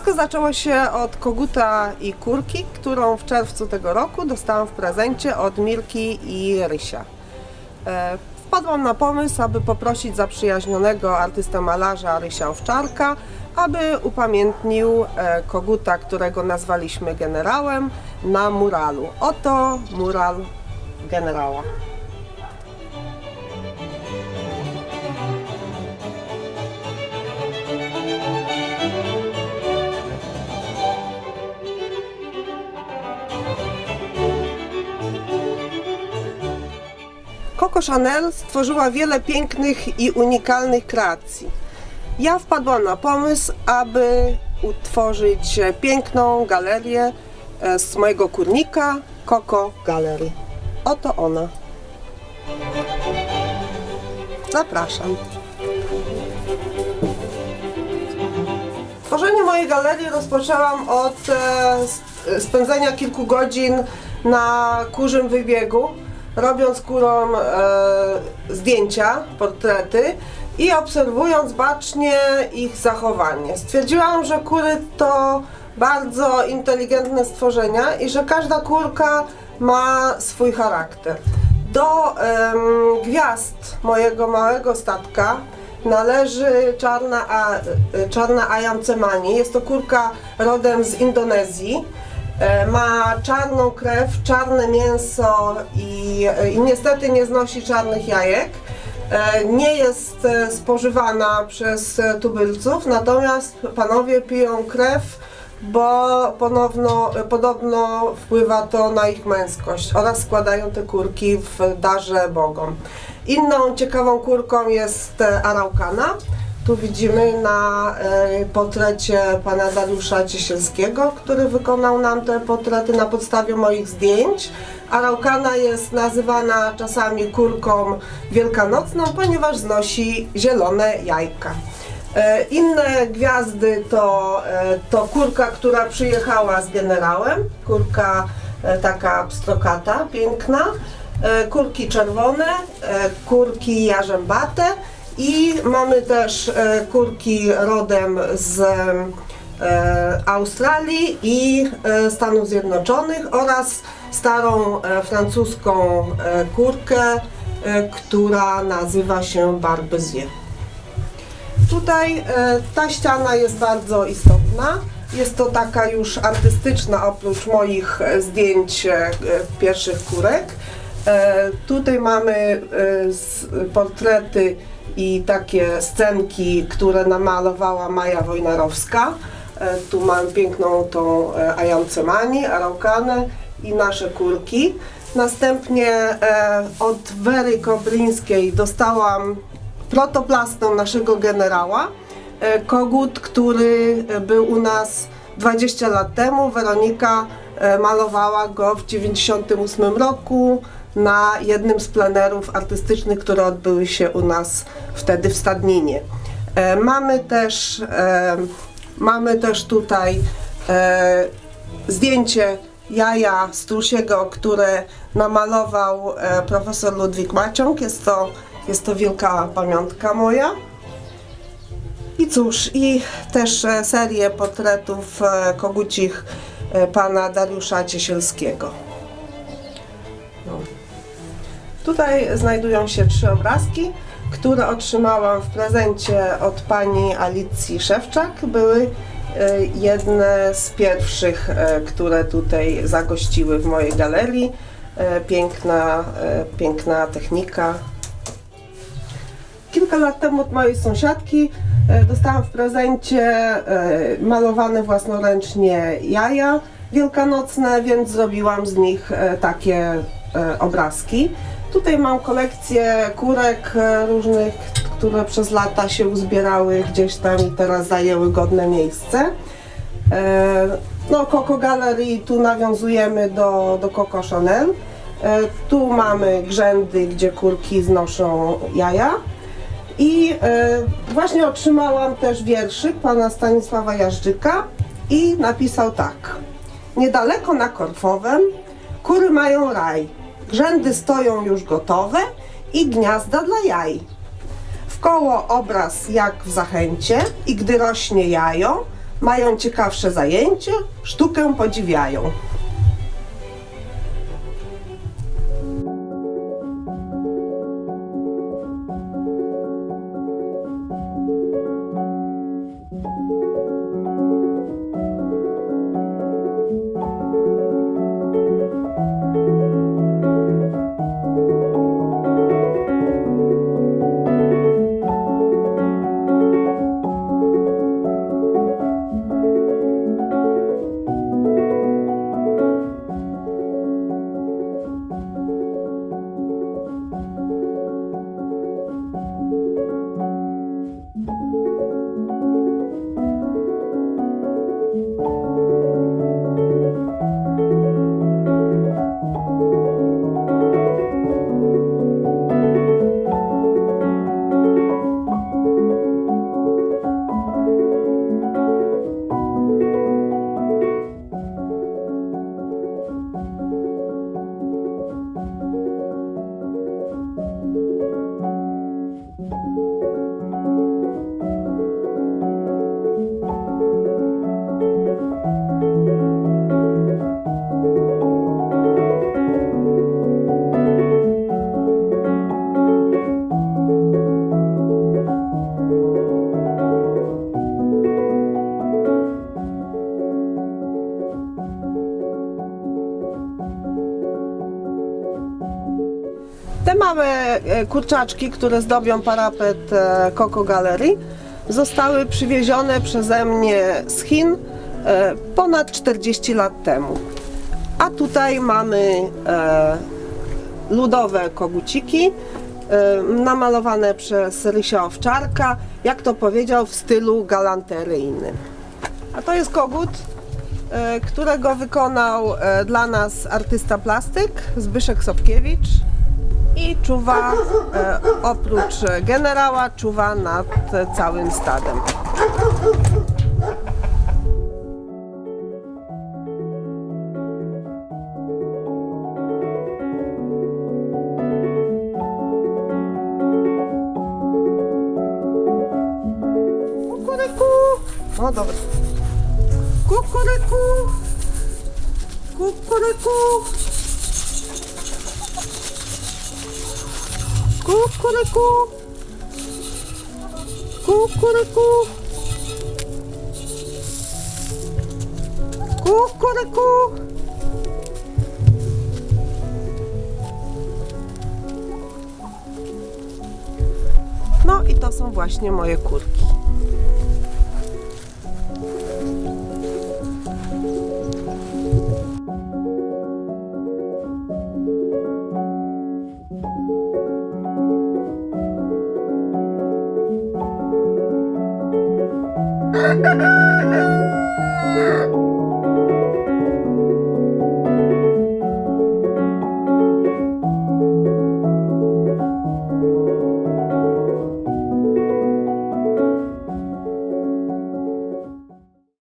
Wszystko zaczęło się od koguta i kurki, którą w czerwcu tego roku dostałam w prezencie od Mirki i Rysia. E, Wpadłam na pomysł, aby poprosić zaprzyjaźnionego artystę malarza Rysia Owczarka, aby upamiętnił e, koguta, którego nazwaliśmy generałem, na muralu. Oto mural generała. Coco Chanel stworzyła wiele pięknych i unikalnych kreacji. Ja wpadłam na pomysł, aby utworzyć piękną galerię e, z mojego kurnika Coco Gallery. Oto ona. Zapraszam. Tworzenie mojej galerii rozpoczęłam od e, sp- spędzenia kilku godzin na kurzym wybiegu, robiąc kurom e, zdjęcia, portrety i obserwując bacznie ich zachowanie. Stwierdziłam, że kury to bardzo inteligentne stworzenia i że każda kurka ma swój charakter. Do gwiazd mojego małego statka należy czarna, a, e, czarna Ayam Cemani. Jest to kurka rodem z Indonezji. E, Ma czarną krew, czarne mięso i, i niestety nie znosi czarnych jajek. E, Nie jest e, spożywana przez tubylców, natomiast panowie piją krew, bo ponowno, podobno wpływa to na ich męskość oraz składają te kurki w darze bogom. Inną ciekawą kurką jest Araukana. Tu widzimy na e, portrecie pana Dariusza Ciesielskiego, który wykonał nam te portrety na podstawie moich zdjęć. Araukana jest nazywana czasami kurką wielkanocną, ponieważ znosi zielone jajka. E, Inne gwiazdy to, e, to kurka, która przyjechała z generałem, kurka taka pstrokata, piękna, kurki czerwone, kurki jarzębate i mamy też e, kurki rodem z e, Australii i e, Stanów Zjednoczonych oraz starą francuską kurkę, która nazywa się Barbezier. Tutaj ta ściana jest bardzo istotna. Jest to taka już artystyczna oprócz moich zdjęć pierwszych kurek. Tutaj mamy portrety i takie scenki, które namalowała Maja Wojnarowska. E, tu mam piękną tą e, Ajance Mani, Araukanę i nasze kurki. Następnie e, od Wery Koblińskiej dostałam protoplastą naszego generała. Kogut, który był u nas 20 lat temu. Weronika malowała go w 98 roku na jednym z plenerów artystycznych, które odbyły się u nas wtedy w Stadninie. E, Mamy też, e, mamy też tutaj e, zdjęcie jaja Strusiego, które namalował e, profesor Ludwik Maciąg. Jest to, jest to wielka pamiątka moja. I cóż, i też e, serię portretów e, kogucich e, pana Dariusza Ciesielskiego. No. Tutaj znajdują się trzy obrazki, które otrzymałam w prezencie od pani Alicji Szewczak. Były e, jedne z pierwszych, e, które tutaj zagościły w mojej galerii. E, Piękna, e, piękna technika, Kilka lat temu od mojej sąsiadki e, dostałam w prezencie e, malowane własnoręcznie jaja wielkanocne, więc zrobiłam z nich e, takie e, obrazki. Tutaj mam kolekcję kurek e, różnych, które przez lata się uzbierały gdzieś tam i teraz zajęły godne miejsce. E, No, Coco Gallery, tu nawiązujemy do, do Coco Chanel. E, Tu mamy grzędy, gdzie kurki znoszą jaja. I e, właśnie otrzymałam też wierszyk pana Stanisława Jarzyka i napisał tak. Niedaleko na Korfowem kury mają raj. Grzędy stoją już gotowe i gniazda dla jaj. W koło obraz jak w zachęcie i gdy rośnie jajo, mają ciekawsze zajęcie, sztukę podziwiają. Te małe e, kurczaczki, które zdobią parapet e, Coco Galerii, zostały przywiezione przeze mnie z Chin e, ponad 40 lat temu. A tutaj mamy ludowe koguciki namalowane przez Rysia Owczarka, jak to powiedział, w stylu galanteryjnym. A to jest kogut, którego wykonał dla nas artysta plastyk Zbyszek Sobkiewicz i czuwa, e, oprócz generała, czuwa nad całym stadem. Kukuryku! O, dobra. Kukuryku! Kukuryku! Kukuryku! Kukuryku! Kukuryku! No i to są właśnie moje kurki. Yeah.